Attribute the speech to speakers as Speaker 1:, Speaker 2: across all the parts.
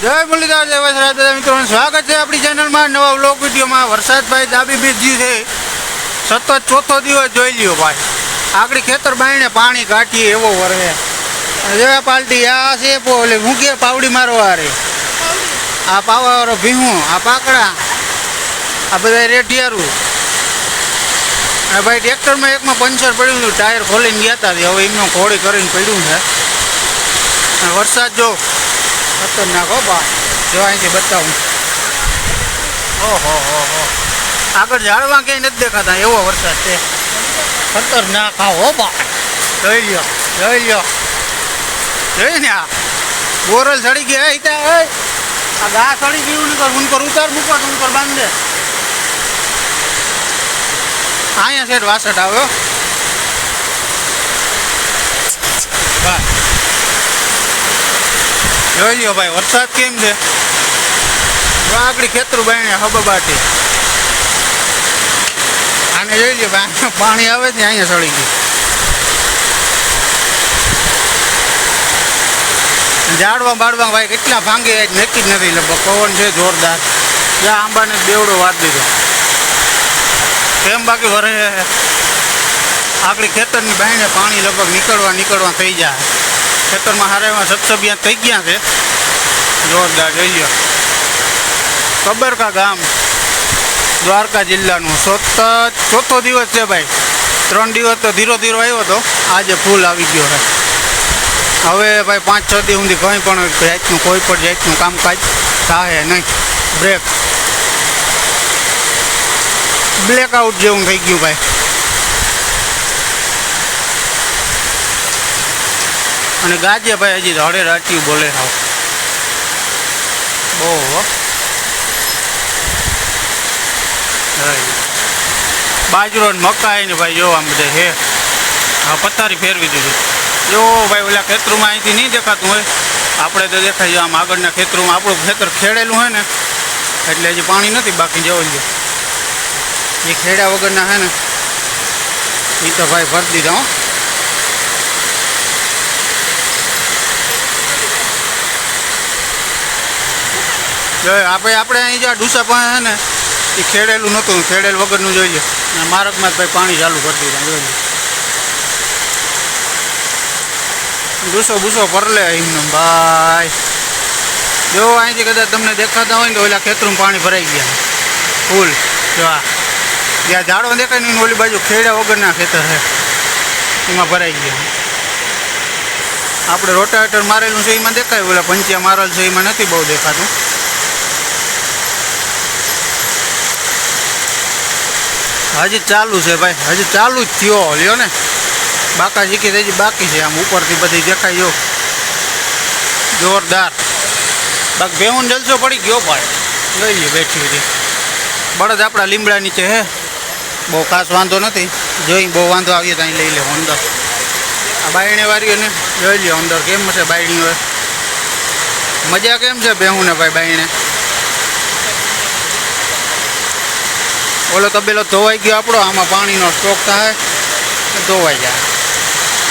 Speaker 1: જય મુરલીધર, જય વસરાજ દાદા મિત્રોનું સ્વાગત છે આપણી ચેનલમાં. નવા વ્લોગ વિડીયોમાં વરસાદભાઈ દાબી બીજી છે. સતત ચોથો દિવસ જોઈ લ્યો ભાઈ. આગળ ખેતર બાઈને પાણી કાઢીએ એવો વરહે. અને પાલટી, આ છે પોલે હું કે પાવડી મારવા રે. આ પાવાવાળો ભીહું, આ પાકડા, આ બધા રેઢિયારું. અને ભાઈ ટ્રેક્ટરમાં એકમાં પંચર પડ્યું હતું, ટાયર ખોલીને ગયા હતા હવે એમનો ઘોડી કરીને પડ્યું છે. વરસાદ જો ખતરનાક હો બા. જો અહીંથી બતાવું. ઓહો, હો હો. આગળ ઝાડવા ક્યાંય નથી દેખાતા, એવો વરસાદ છે. ખતરનાક હા હો બા. જોઈ લ્યો જોઈ લ્યો. જોઈ ને આ. બોરલ ચડી ગયા એ ત્યાં આ ગા ચડી ગયું ઉનકર ઉનકર ઉતાર, મૂકો તો ઉનકર બાંધે. અહીંયા સેટ વાસઠ આવ્યો બસ જોઈ લ્યો ભાઈ, વરસાદ કેમ છે? આગળ ખેતરું બાયણે હબબાટી. આને જોઈ લ્યો ભાઈ પાણી આવે ને અહીંયા સળી ગયું. ઝાડવા બાળવા ભાઈ કેટલા ભાંગે નક્કી જ નથી, લગભગ પવન છે જોરદાર. જ્યાં આંબાને બેવડો વાત દીધો. કેમ બાકી વરે આગળ ખેતરની બાયણે પાણી લગભગ નીકળવા નીકળવા થઈ જાય. ખેતરમાં હારેમાં સબસબિયા થઈ ગયા છે. જોરદાર જોઈ લ્યો. કબરકા ગામ, દ્વારકા જિલ્લાનું સતત ચોથો દિવસ છે ભાઈ. ત્રણ દિવસ તો ધીરો ધીરો આવ્યો હતો આજે ફૂલ આવી ગયો છે. હવે ભાઈ પાંચ છ દિવસ સુધી કંઈ પણ જાતનું કોઈ પણ જાતનું કામકાજ થાય નહીં. બ્રેક બ્લેકઆઉટ જેવું થઈ ગયું ભાઈ. અને ગાજે ભાઈ હજી હળે રાટ્યું બોલે હાવ. બહુ, હો. right. બાજરો ને મકાઈ ને ભાઈ જો આમ બધે હે હા પથારી ફેરવી દીધી. જો ભાઈ ઓલા ખેતરમાં અહીંથી નહીં દેખાતું હોય. આપણે તો દેખાય છે આમ આગળના ખેતરમાં આપણું ખેતર ખેડેલું હોય ને, એટલે હજી પાણી નથી બાકી જવું જોઈએ. એ ખેડ્યા વગરના હે ને એ તો ભાઈ ભરી દીધા, હો. જો, આપણે આપણે અહીં જ્યાં ડુસા પાસે છે ને, એ ખેડેલું નહોતું, ખેડેલ વગરનું જોઈએ. અને માર્ગમાં જ ભાઈ પાણી ચાલુ કરી દીધા જોઈએ ડૂસો બૂસો પરલે એમનું ભાઈ. જો, અહીંથી કદાચ તમને દેખાતા હોય ને તો ઓલા ખેતરું પાણી ભરાઈ ગયા. ફૂલ. જો, આ. જ્યાં ઝાડો દેખાય ને ઓલી બાજુ ખેડા વગરના ખેતર છે. એમાં ભરાઈ ગયા. આપણે રોટાવેટર મારેલું છે, એમાં દેખાય ઓલા પંચ્યા મારેલ છે, એમાં નથી બહુ દેખાતું. હજી ચાલુ છે ભાઈ, હજી ચાલુ જ થયો. લ્યો ને. બાકા શીખી હજી બાકી છે આમ ઉપરથી બધી દેખાય જો. જોરદાર. બાકી ભેહું જલસો પડી ગયો ભાઈ. લઈ લઈએ બેઠી હતી. બળદ આપણા લીમડા નીચે હે. બહુ ખાસ વાંધો નથી. જોઈ બહુ વાંધો આવીએ ત્યાં લઈ લે અંદર. આ બાયણે વાળીઓને જોઈ લ્યો અંદર કેમ છે બાયણી હોય મજા કેમ છે ભેહું ને ભાઈ બાયણે? ઓલો તબેલો ધોવાઈ ગયો આપણો, આમાં પાણીનો સ્ટોક થાય. ધોવાઈ જાય.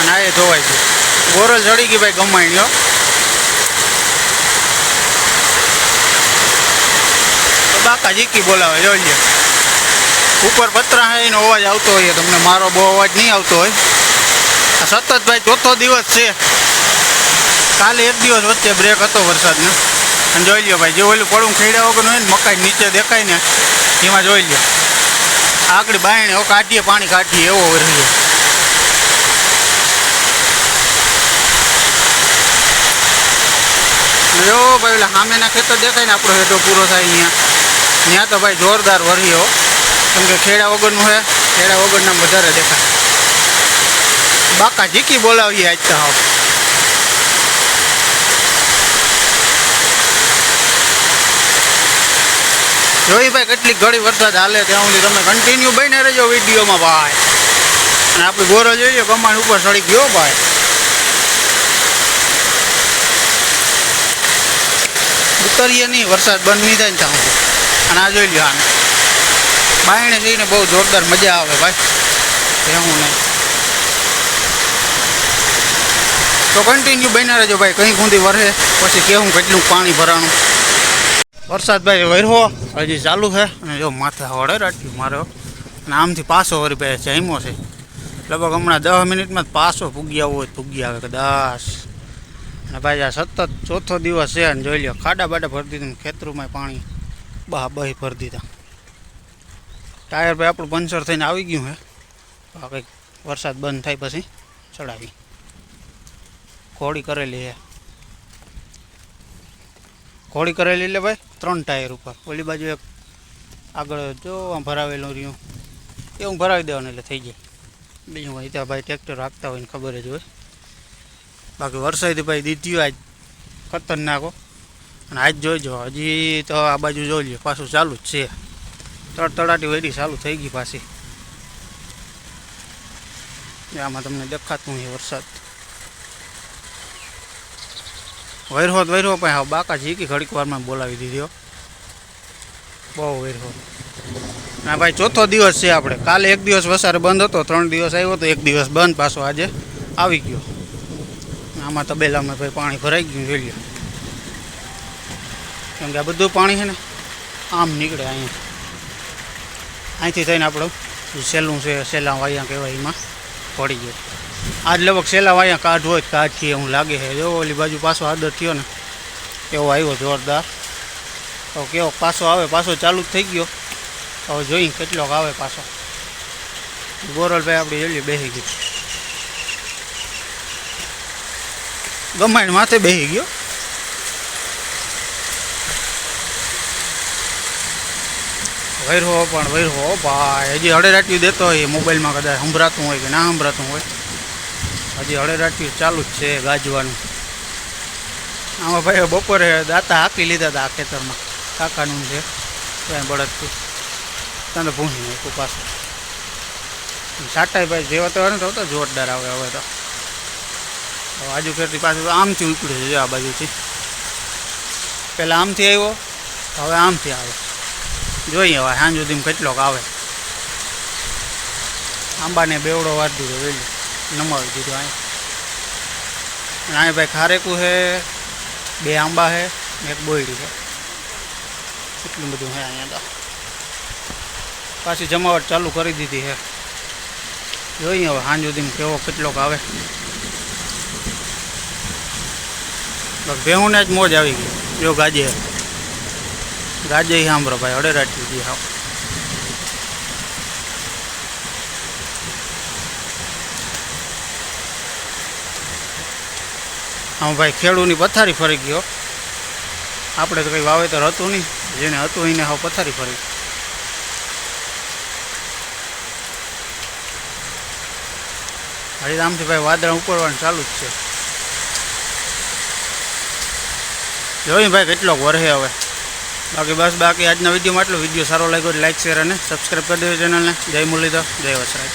Speaker 1: અને આ એ ધોવાઈ ગયું. બોરલ ચડી ગઈ ભાઈ ગમાણીઓ બાકા જીકી બોલાવે, જોઈ લ્યો. ઉપર પતરા હે એનો અવાજ આવતો હોય તમને મારો બહુ અવાજ નહીં આવતો હોય. આ સતત ભાઈ ચોથો દિવસ છે. કાલે એક દિવસ વચ્ચે બ્રેક હતો વરસાદનો. અને જોઈ લ્યો ભાઈ, જે ઓલું પડું ખેડ્યા વગરનું હોય ને, મકાઈ નીચે દેખાય ને, એમાં જોઈ લ્યો. આગળ બાયણે ઓ કાઢીએ, પાણી કાઢીએ, એવો રહીએ જો ભાઈ, ઓલા સામેના ખેતર દેખાય ને આપણો હેઠો પૂરો થાય અહીંયા. ત્યાં તો ભાઈ જોરદાર વરીઓ કેમ કે ખેડા વગરનું છે ખેડા વગરના વધારે દેખાય. બાકા જીકી બોલાવીએ આજ તો હાવ. જોઈ ભાઈ કેટલી ઘડી વરસાદ હાલે ત્યાં સુધી તમે કન્ટિન્યુ બની રહેજો વિડીયોમાં ભાઈ. અને આપણી ગોરો જોઈએ, કમાણ ઉપર સડી ગયો ભાઈ. ઉતરીએ નહીં વરસાદ બંધ નહીં થાય ને ત્યાં અને આ જોઈ લો આને. બાયણે જઈને બહુ જોરદાર મજા આવે ભાઈ. એવું નહીં. તો કન્ટિન્યુ બન્યા રહેજો ભાઈ કંઈ ખૂંદી વરસે પછી કેવું, કેટલું પાણી ભરાણું. વરસાદ ભાઈ વરહો, હજી ચાલુ છે. અને જો માથે હળે રાખ્યું મારો. અને આમથી પાછો વળી ભાઈ જામ્યો છે. લગભગ હમણાં દસ મિનિટમાં જ પાછો પૂગી આવો હોય પૂગી આવે કદાચ અને ભાઈ આ સતત ચોથો દિવસ છે અને જોઈ લો ખાડા બાડા ભરી દીધું ખેતરોમાં પાણી બહા બહી ભરી દીધા. ટાયર ભાઈ આપણું પંચર થઈને આવી ગયું આ કંઈક વરસાદ બંધ થાય પછી ચડાવી. ઘોડી કરેલી છે. ઘોડી કરેલી એટલે ભાઈ ત્રણ ટાયર ઉપર. ઓલી બાજુ એક આગળ જો આમ ભરાવેલું રહ્યું. એ હું ભરાવી દેવાનું એટલે થઈ જાય. બીજું હોય ત્યાં ભાઈ ટ્રેક્ટર રાખતા હોય ને ખબર જ હોય. બાકી વરસાદથી ભાઈ દીધી આજ ખતરનાકો અને આજ જોઈજો હજી તો આ બાજુ જોઈ લો પાછું ચાલુ જ છે. તડતડાટી વેડી ચાલુ થઈ ગઈ પાછી. આમાં તમને દેખાતું હોય વરસાદ. વૈરહો વૈરહો પણ હા, બાકા જીકી ઘડીક વારમાં બોલાવી દીધો બહુ વૈરહો ના ભાઈ, ચોથો દિવસ છે આપણે. કાલે એક દિવસ વસારે બંધ હતો, ત્રણ દિવસ આવ્યો તો એક દિવસ બંધ પાછો આજે આવી ગયો. આમાં તબેલામાં ભાઈ પાણી ભરાઈ ગયું, જોઈ કેમ કે આ બધું પાણી છે ને, આમ નીકળે અહીંયા. અહીંથી થઈને આપણું સેલું છે સેલા વાયા કહેવાય એમાં પડી ગયો. આજ લગભગ છેલ્લા વાયા કાઢ હોય તો કાઢીએ હું લાગે છે. જો ઓલી બાજુ પાછો આદર થયો ને, એવો આવ્યો જોરદાર. તો કેવો પાછો આવે, પાછો ચાલુ થઈ ગયો. હવે જોઈ કેટલોક આવે પાછો. ગોરલભાઈ આપણે જલ્દી બેસી ગયું ગમાઈને માથે બેસી ગયો. વૈરહો પણ વૈરહો ભાઈ, હજી અડે રાટ્યું દેતો હોય મોબાઈલમાં કદાચ, સંભળાતું હોય કે ના સંભળાતું હોય. હજી હળેરાટ્યું ચાલુ જ છે ગાજવાનું. આમાં ભાઈ બપોરે દાંતા હાંકી લીધા હતા આ ખેતરમાં. કાકાનું છે, ત્યાં બળદતું તને ભૂંસી નાખ્યું પાછું. સાટાઈ ભાઈ જેવા તો ને તો જોરદાર આવે હવે તો. આજુ ખેતી પાછું આમથી ઉપડ્યું છે આ બાજુથી પહેલાં આમથી આવ્યો, હવે આમથી આવે. જોઈએ હવે સાંજ સુધીમાં કેટલોક આવે. આંબાને બેવડો વાર દીધો વેલી નમાવી દીધો અહીં. અને અહીં ભાઈ ખારેકું છે, બે આંબા છે, ને એક બોયડી છે. એટલું બધું છે અહીંયા તો. પાછી જમાવટ ચાલુ કરી દીધી છે. જોઈએ હવે સાંજ સુધીમાં કેવો કેટલોક આવે. બસ ભેહુંને જ મોજ આવી ગઈ. જો ગાજે. ગાજે સાંભળો ભાઈ, અડે રાખ્યું જી હાવ. આમ ભાઈ ખેડૂની પથારી ફરી ગયો આપણે તો કંઈ વાવેતર હતું નહીં. જેને હતું એને હવે પથારી ફરી હજી આમથી ભાઈ વાદળા ઉપડવાનું ચાલુ જ છે. જોઈ ભાઈ કેટલોક વરહે હવે. બાકી બસ, બાકી આજના વિડીયોમાં આટલો. વીડિયો સારો લાગ્યો લાઈક શેર અને સબસ્ક્રાઈબ કરી દેજો ચેનલને જય મુરલીધર, જય વસરાજ.